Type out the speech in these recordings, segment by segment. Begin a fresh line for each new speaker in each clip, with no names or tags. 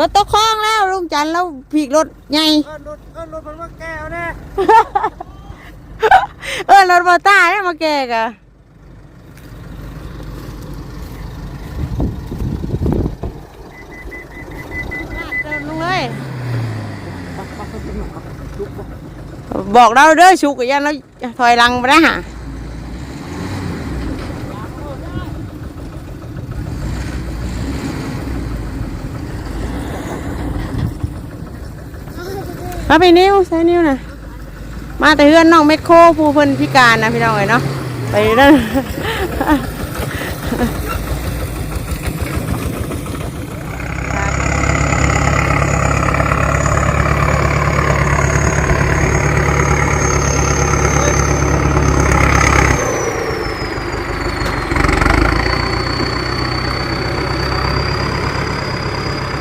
รถตกคลองแล้วลุงจันทร์แล้วผีกรถใหญ่
เออรถเออรถมันว่าแก้วแน่
เออรถบอต้าเนี่ยมาแกกะเดินลงเลยบอกเราเด้อชุกกับยันเราถอยหลังไปนะฮะ มาไปนิ้วใส่นิ้วนะมาแต่เพื่อนน้องเม็ดโคผู้เพิ่นพิการนะพี่น้องเอ๋ยเนาะไปนั่น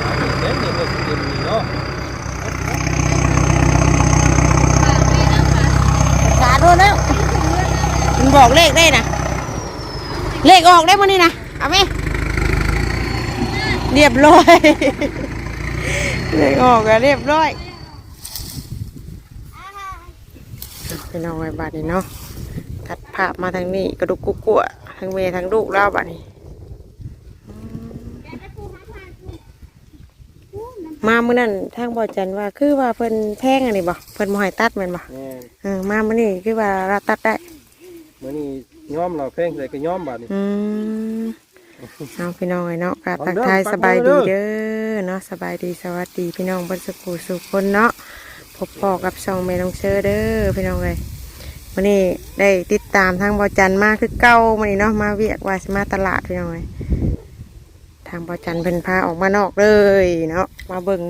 อ
เด็กเด็กเด็กเด็กนี่เนาะ
ขาโดนแล้วมัน บอกเลขได้นะเลขออกได้มั้นี่นะเอาไหมเรียบร้อย เลขออกอะเรียบร้อยเป็นเอาไว้บัดนี้เนาะตัดภาพมาทางนี้กระดูกกุ๊กกัวทางเมย์ทางลูกเล่าบัดนี้มาเมื่อนั้นทางบอจันว่าคือว่าเพิ่นแพงอันนี้บ่เพิ่นบ่ให้ตัดแม่นบ่
แม่น
เออมามื่อนี้คือว่าเราตัดได้
มื้อนี้ย้อมเราแพงใส่ก็ย้อมบาดนี่
อืมเอาพี่น้องไอ้เนาะกราบ
เอา
ทัก
เด้อ
ทาย
ปัก
สบายดี
มือเด้
เด้
อ
อเนาะสบายดีสวัสดีพี่น้องเบนสกูสุขคนเนาะพบปอกับช่องแม่น้องเชอเด้อพี่น้องเลยวันนี้ได้ติดตามทางบอจันมาคือเก้าวันนี้เนาะมาเวียกว่าสิมาตลาดพี่น้องเลยทางบอจันเป็นพาออกมานอกเลยเนาะมาเบิ่ง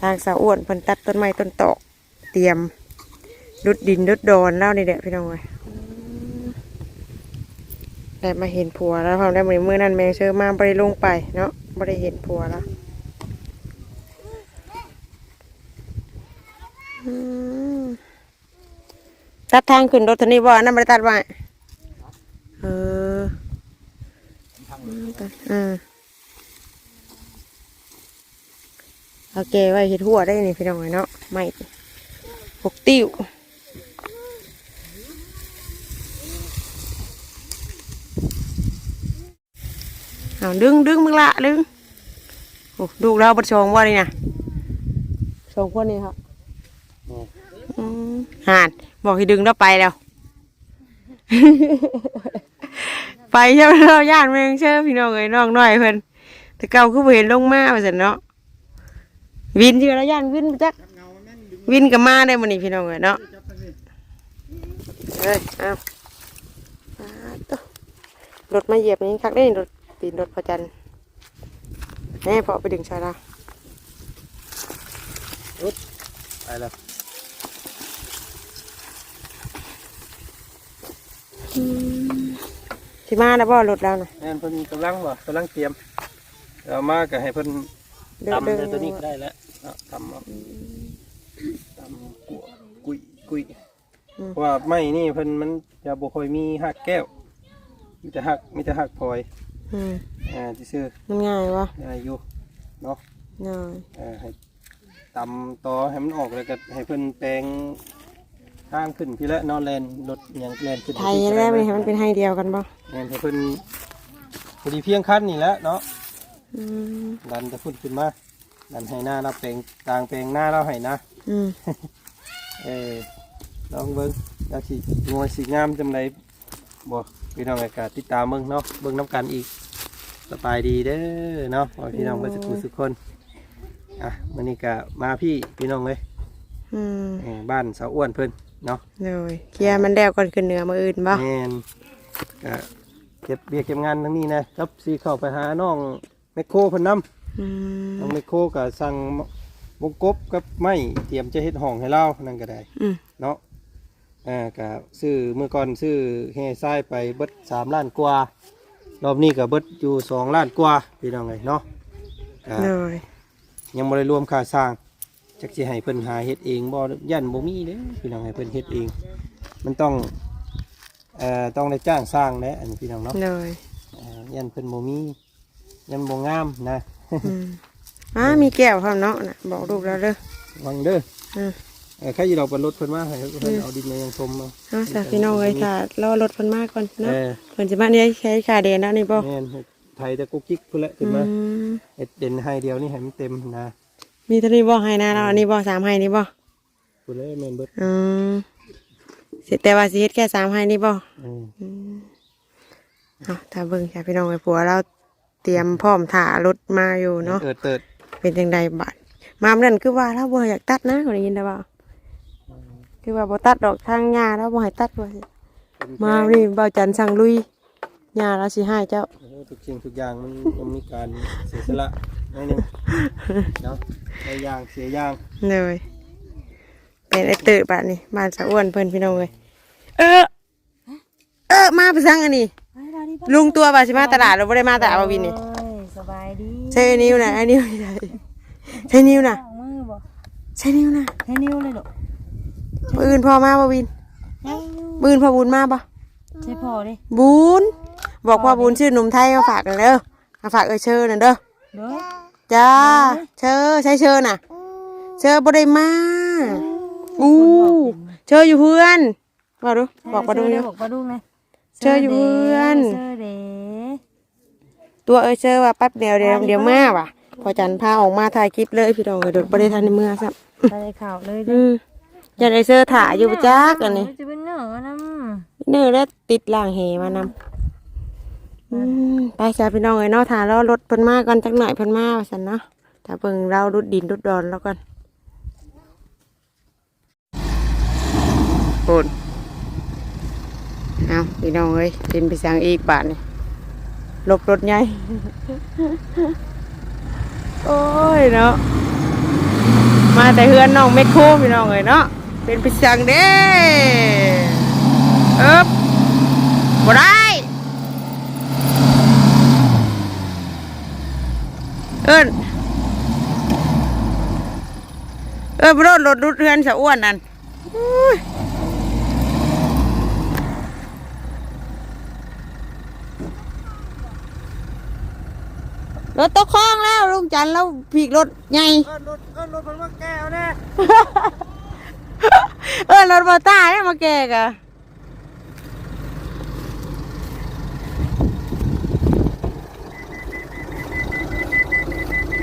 ทางสาวอ้วนเพิ่นตัดต้นไม้ต้นตอกเตรียมดุดดินดุดดอนแล้วนี่แหละพี่น้องเลย ได้มาเห็นผัวแล้วความได้เหมือนมือนั้นแมงเชื่อมาบริลงไปเนาะบริเห็นผัวแล้วตัดทางขึ้นรถทันนี้บ่อันนั่นบริตัดไว้เออตัดอ่าโอเคไว้เห็ดหัวได้นี่พี่น้องเนาะไม่พวกติ้ว เอาดึงดึงมึงละดึงโอ้ดูเราบัดชองว่านี่นะชองคนนี้ครับหานบอกให้ดึงเราไปแล้ว ไปใช่ไหมเราย่านเมืองเชื่อพี่น้องเอ้ยน้องน้อยเพิ่นแต่เก่าคือบ่เห็นลงมาว่าซั่นเนาะวินที่เราย่านวินจักวินก็มาได้มื้อนี้พี่น้องเอ้ยเนาะเอ้ยเอารถมาเหยียบนี่คักได้รถ ตีนรถพระจันทร์แน่พอไปดึงชายละ
ไปแล้ว
สิมาแล้วบ่รถเราน่ะ
แม่นเพิ่นกำลังบ่กำลังเตรียมเอามาก็ให้เพิ่น
เดิน
ตำ
เดิน
เดี๋ยวตัวนี้ก็ได้แล้วเนาะตำเอาตำกัวกุยกุยเพราะว่าไม้นี่เพิ่นมันจะบ่ค่อยมีหักแก้วมีแต่หักมีแต่หักพลอย
อืม
อ่าที่ซื้อ
มันง่ายวะ
ได้อยู่เนาะ
ง่าย
เอ่อให้ตำต่อให้มันออกแล้วก็ให้เพิ่นแปลงทางขึ้นพี่ละเนอนแลนรถหยังแลนขึ้น
ไทยได้ไหมให้มันเป็นไฮเดียวกันบ่
แลนให้เพิ่นพอดีเพียงคันนี่แหละเนาะ
อืม
ดันจะพุ่นขึ้นมาดันให้หน้าเราแปลงกลางแปลงหน้าเราให้นะ
อืม
เออลองเบิ่งแล้วสิงวยสิงามจำไดบ่พี่น้องอากาศติดตามเบิ่งเนาะเบิ่งน้ำกันอีกส บายดีเด้อเนาะขอให้พี่น้องเบิ่งสักคนสักคนอะมื้อนี้ก็มาพี่พี่น้องเลย
อืม
เออบ้านสาวอ้วนเพิ่นเนาะ
เลยเคลียร์มันแล้วก่อนขึ้นเหนือมาอื่นบ่
แมนก็เก็บเบียร์เก็บงานทั้งนี้นะครับสีเข้าไปหาน้องแมคโครเพิ่นนำ
อืม
น้องแมคโครก็สั่งวงกบกับไม้เตรียมจะเฮ็ดห้องให้เรานั่นก็ได้
อืม
เนาะอ่าก็ซื้อเมื่อก่อนซื้อแห่ทรายไปเบิดสามล้านกว่า รอบนี้ก็เบิดอยู่สองล้านกว่าพี่น้องเลยเนาะก็
เลย
ยังบ่ได้รวมค่าสร้างจักสิให้เพิ่นหาเฮ็ดเองบ่ยันบ่มีเด้พี่น้องให้เพิ่นเฮ็ดเอง มันต้องเอ่อต้องได้จ้างสร้างแหละอันนี้พี่น้องเนาะ
เลย
เอ่อยันเพิ่นบ่มียันบ่งามนะ
อืมอ่ามีแก้วพร้อมเนาะน่ะบอกลูกแล้วเด้อ
วังเด้อ
อืม
เออแค่ยีเราบนรถเพิ่นมาให้เพิ่นเอาดินมายังชมมา
เอาสาพี่น้องเลยค่ะรอรถเพิ่นมาก่อน
เอ
เนาะ
อ
เพิ่นสิมาเนี่ยใช้ขาเดนแล้วนี่บ่
แม่นไทยแต่กุ๊กกิ๊กพุ่นละขึ้น
อื
มามเอ็ดเด่นให้เดียวนี่ให้มันเต็มนะ
มีเท่านี้บ่ให้นะเราอันนี้บ่สามให้นี่บ่
พุ่นเลยแม่นเบิด
อืมสิแต่ว่าสิเฮ็ดแค่สามให้นี่บ่
เออ
เอาถ้าเบิ่งค่ะพี่น้องไอ้ผัวเราเตรียมพร้อมถ่ารถมาอยู่เนาะ
เติดเติด
เป็นจังใดบัดมามื้อนั้นคือว่าเราบ่อยากตัดนะคนได้ยินได้บ่ คือว่าบ่ตัดดอกทางหญ้าแล้วบ่ให้ตัดว่าสิมานี่เบาจันสั่งลุยหญ้าเราสิให้เจ้า
เออทุกสิ่งทุกอย่างมันต้องมีการเสียสละหนิดนึงเนาะได้อย่างเสียอย่าง
เลยเป็นไอ้ตื่นบัดนี่บ้านสะอ้วนเพิ่นพี่น้องเอ้ยเออเออมาไปสั่งอันนี้ลุงตัวบาสิมาตลาดเราไม่ได้มาตลาดมาวินนี่
เอ้ยสบายดี
ใช่นิ้วนะไอ้นิ้วใช่ใช่นิ้วนะ
มือบ่
ใช่นิ้วนะ
ให้นิ้วเลยลูก
ปืนพอมาบ่วินปืนพอบุญมาปะ
ใช่พอดิ
บุญบอกพ่อบุญชื่อหนุ่มไทยมาฝากกันเด้อมาฝากเอ้ยเชิญน่ะเด้อ
เด้อ
จ้าเชิญใช่เชิญน่ะ เชิญบ่ได้มาอู้เชิญอยู่เพื่อนบอกดูบอกปลาดู
เด้
เด้
อ
อ
บอกปลาดุงนะ
เจออยู่เพื่อน
เจอเด้
ตัวเอ้ยเชิญว่าแป๊บเดียวเดี๋ยวเดี๋ยวมาว่ะพอจันพาออกมาถ่ายคลิปเลยพี่น้องเอ้ยโดดบ่ได้ทันในเมื่อซ้ำ
ไปข่าวเลย
อืมจะได้เสื้อถ่ายอยู่ประจักอันนี้
จะเป็นเนื้อน้
เนื้อแล้วติดล่างเหมานำอืมไปจ้าพี่น้องเอ้ยเนาะถ่ายแล้วรถเพิ่นมาก่อนจักหน่อยเพิ่นมาว่าซั่นเนาะถ้าเบิ่งเรารุดดินรุดดอนแล้วกันปูนเอาพี่น้องเอ้ยดินไปสั่งอีกบาทนี่ลบรถใหญ่โอ้ยเนาะมาแต่เฮือนน้องไม่โคพี่น้องเอ้ยเนาะ เป็นไปสั่งเด้เอ๊บบ่ได้เอิ้นเอิ้นบ่รถรถรุดเฮือนสะอ้วนนั่นอุ้ยรถตกคลองแล้วลุงจันทร์แล้วผีกรถใหญ่
เออรถเออรถเพิ่นมาแก้วแน่
เออรถบอต้าเนี่ยมาแกกะ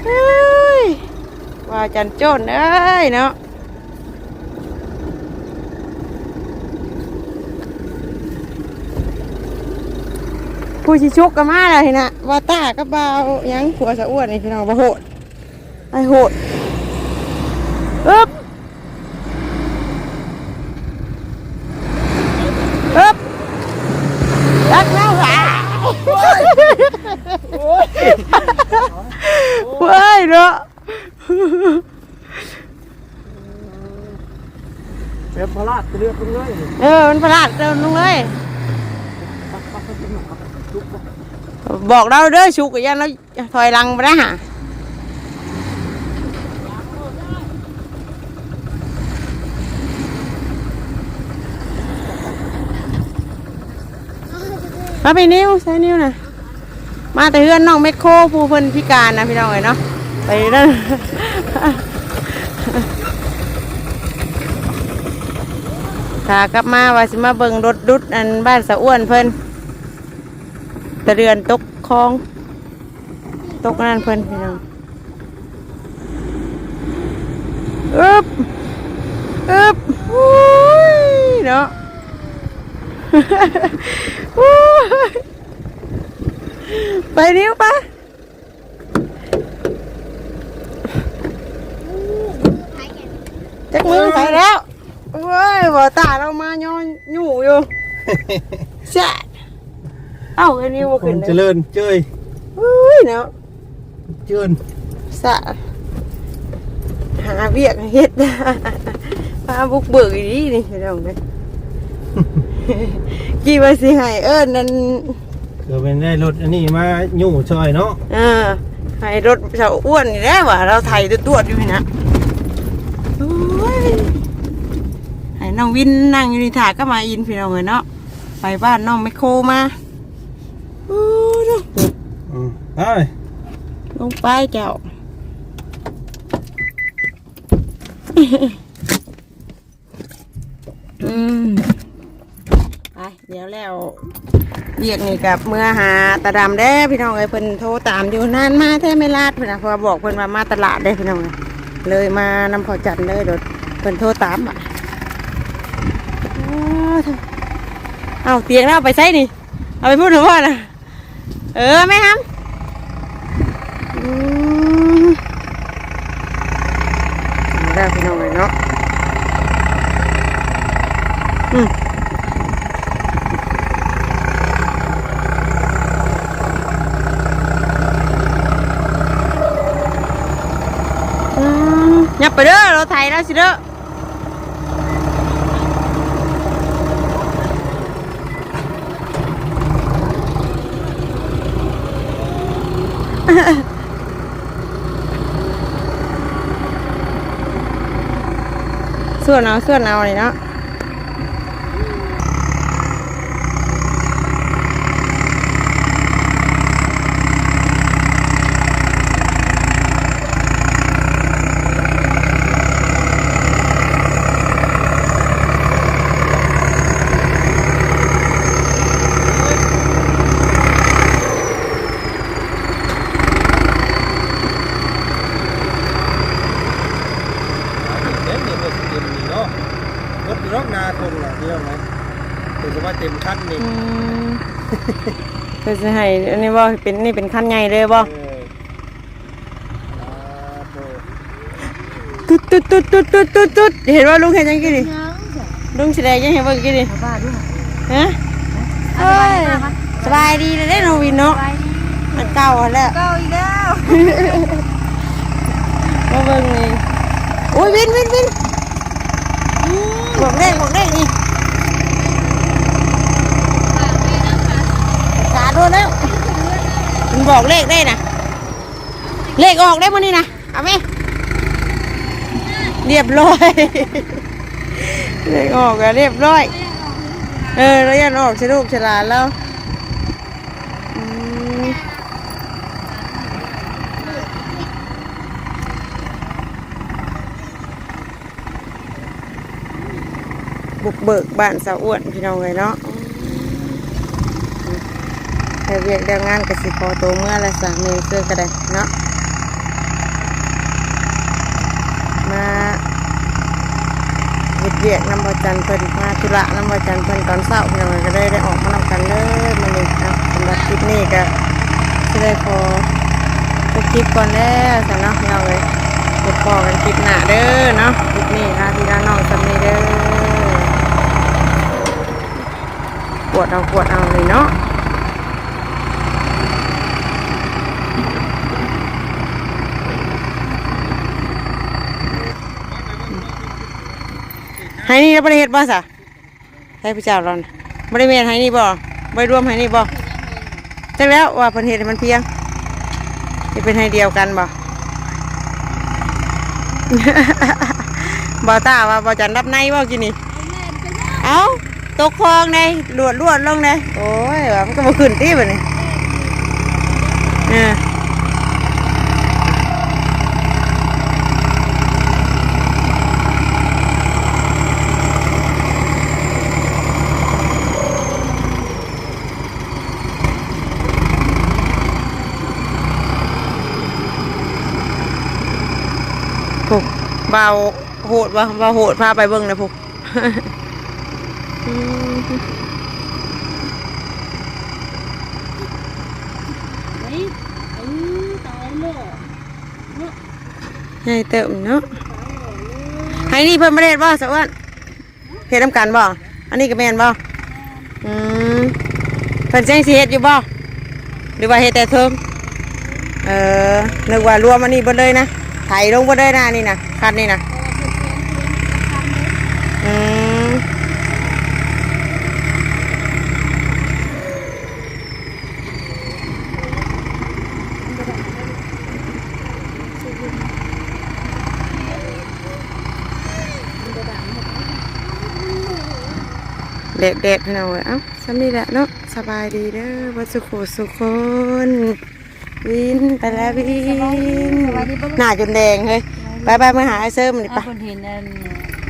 เฮ้ยว่าจันโจนเอ้ยเนาะผู้ชิชุกก็มาเลยนะว่าต้าก็เบายังผัวสะอ้วนนี่พี่น้องบ่โหดไอโหดอึ๊บ อึ๊บรักแล้วหวา เว้ยเนาะ
เป็นพลาดเลือกเพิ่นเลย
เออมันประหลาดเดินลงเลยบอกเราเด้อชุกกับยันเราถอยหลังไปนะฮะมาไปนิ้วใส่นิ้วนะ มาแต่เพื่อนน้องแมคโคผู้เพิ่นพิการนะพี่น้องเอ้ยเนาะไปนั่นขากลับมาว่าสิมาเบิ่งรถดุดอันบ้านสะอ้วนเพิ่นตะเรือนตกคลอง ตกนั่นเพิ่นพี่น้องอึบอึบอุ้ยเนาะอุ้ย ไปนิ้วปะจักมือไปแล้วโอ้ยบ่ตาเรามาย้อนอยู่อยู่แซ่ดเอ้าไอ้นิ้วบ่
ค
ขึ้น
น
เล
เจ
ย
ริญเจ้ย
อุ้ยเนาะ
เจิญ
สะหาเวียกให้เฮ็ดพาบุกเบิกอีดีนี่พี่น้องเด้อกี่ว่าสิให้เอิ้นนั่น
เกิดเป็นได้รถอันนี้มายู่ซอยเนาะ
เออให้รถเสาอ้วนนี่แหละว่าเราไถตัวๆอยู่นี่นะโอ้ยให้น้องวินนั่งอยู่นี่ถาก็มาอินพี่น้องเอ้ยเนาะไปบ้านน้องไมโครมาโอ้ยเนาะ
อืมไป
ลงไปเจ้า อืมไปเดี๋ยวแล้ว เรียกนี่กับเมื่อหาตาดำได้พี่น้องเอ้ยเพิ่นโทรตามอยู่นานมาแท้ไม่ลาดเพิ่นนะพอบอกเพิ่นว่ามาตลาดได้พี่น้องเอ้ยเลยมานำพอจันเลยเดดเพิ่นโทรตามอะเอาเตียงแล้วเอาไปใส่นี่เอาไปพูดถึงว่านะเออแม่ฮัมอืมได้พี่น้องเลยเนาะอืมอืม ยับไปเด้อเราไทยแล้วสิเด้อส่วนเอาส่วนเอาเลยเนาะ
เต็มนี่ก็เต็มนี่เนาะรถรถนาทงน่ะเรื่องไหมถือว่าเต็มคันนี่
อื มเพื่อจะให้อันนี้ว่าเป็นนี่เป็นขั้นใหญ่เลยบ่
เอออ่าโถ่
ตุ๊ดตุ๊ดตุ๊ดตุ๊ดตุ๊ดตุ๊ดตุ๊ดเห็นว่าลุงเห็นยังกี่ดิ
ยังจ้ะ
ลุงแสดงยังเห็นว่ากี่ดิ
ชาวบ้านด้วย
ฮะ
เอาไปมามา
สบายดีเลยเด้น้องวินเนาะ
ไปดี
มันเก่าแล้ว
เก้าอีกแล้ว
มาเบิ่งนี่โอ้ยวินวินวินบอกเลขบอกเลขนี่ขาโดนแล้วมันบอกเลขได้นะเลขออกได้มั้นี่นะเอาไหมเรียบร้อย เลขออกอะเรียบร้อย เออแล้วยันออกฉลูกฉลาดแล้วบุกเบิกบ้านสาวอ้วนพี่น้องเลยเนาะ แต่เวียกเดียวงานกับสิพอตัวเมื่อไรสามีเสื้อก็ได้เนาะมาเฮ็ดเวียกน้ำบอจันเพิ่นมาธุระน้ำบอจันเพิ่นตอนเช้าพี่น้องก็ได้ได้ออกมานำกันเลยมาเลยเนาะสำหรับคลิปนี้ก็จะได้พอจบคลิปก่อนแล้วสำหรับพี่น้องเลยพบพอกันคลิปหน้าเด้อเนาะคลิปนี้นะพี่น้าน้องสำนีเด้อปวดเอาปวดเอาเลยเนาะ ให้นี่แล้วประเทศบ่สะให้พระเจ้าเราน่ะบริเวณให้นี่บ่บริรวมให้นี่บ่จักแล้วว่าประเทศมันเพียงจะเป็นให้เดียวกันบ่บ่ตาว่าบ่จันรับในบ่กินนี่เอ้าตกคลองเลยลวดลวดลงเลยโอ้ยว่ามันก็มาขึ้นตีแบบนี้เออ เบาโหดบ่เบาโหดพาไปเบิ่งเลยผูกอืม
เฮ้ยเออตายเลย
ให้เติมเนาะให้นี่เพิ่นประเทศบ่สะอ้วนเฮ็ดน้ำกันบ่อันนี้ก็แม่นบ่อืมเพิ่นแจ้งสิเฮ็ดอยู่บ่หรือว่าเฮ็ดแต่เทิงเออนึกว่ารวมอันนี้เบิดเลยนะไถลงเบิดเลยนะอันนี่นะ คันนี่นะอืมเด็กๆพี่น้องเอ้ยเอ้าสำนี่แหละเนาะสบายดีเด้อบ่สุขสุขคนวินไปแล้ววินหน้าจนแดงเฮ้ย ไปไปมาหาไอ้เซิร์ฟมันดิ
อะ
ไป
คนเห็นอัน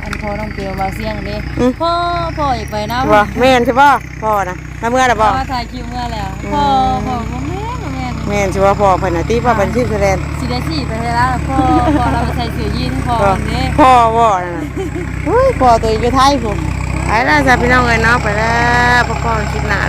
อันพอน้องเปียวมาเสียงนี่
อืม
พ่อพ่ออยากไปนะ
บ่แม่นใช่บ่พ่อนะแล้วเมื่อน่ะบ่
มาถ่ายคลิปเมื่อแล้ว
อืม
พ่อพ่อบ่แม่นบ่แม่น
แม่นใช่บ่พ่อเพิ่นน่ะติพ่อเป็นชื่อแสดง
สิได้สิไปแล้วพ่อพ่อเราไปใส่เสื้อยีนพ่อ
พ่อ
นี่
พ่อบ่นั่นน่ะเฮ้ยพ่อตัวอยู่ไทยพุ่นไปแล้วจ้ะพี่น้องเอ้ยเนาะไปแล้วพ่อพ่อคิดหน้า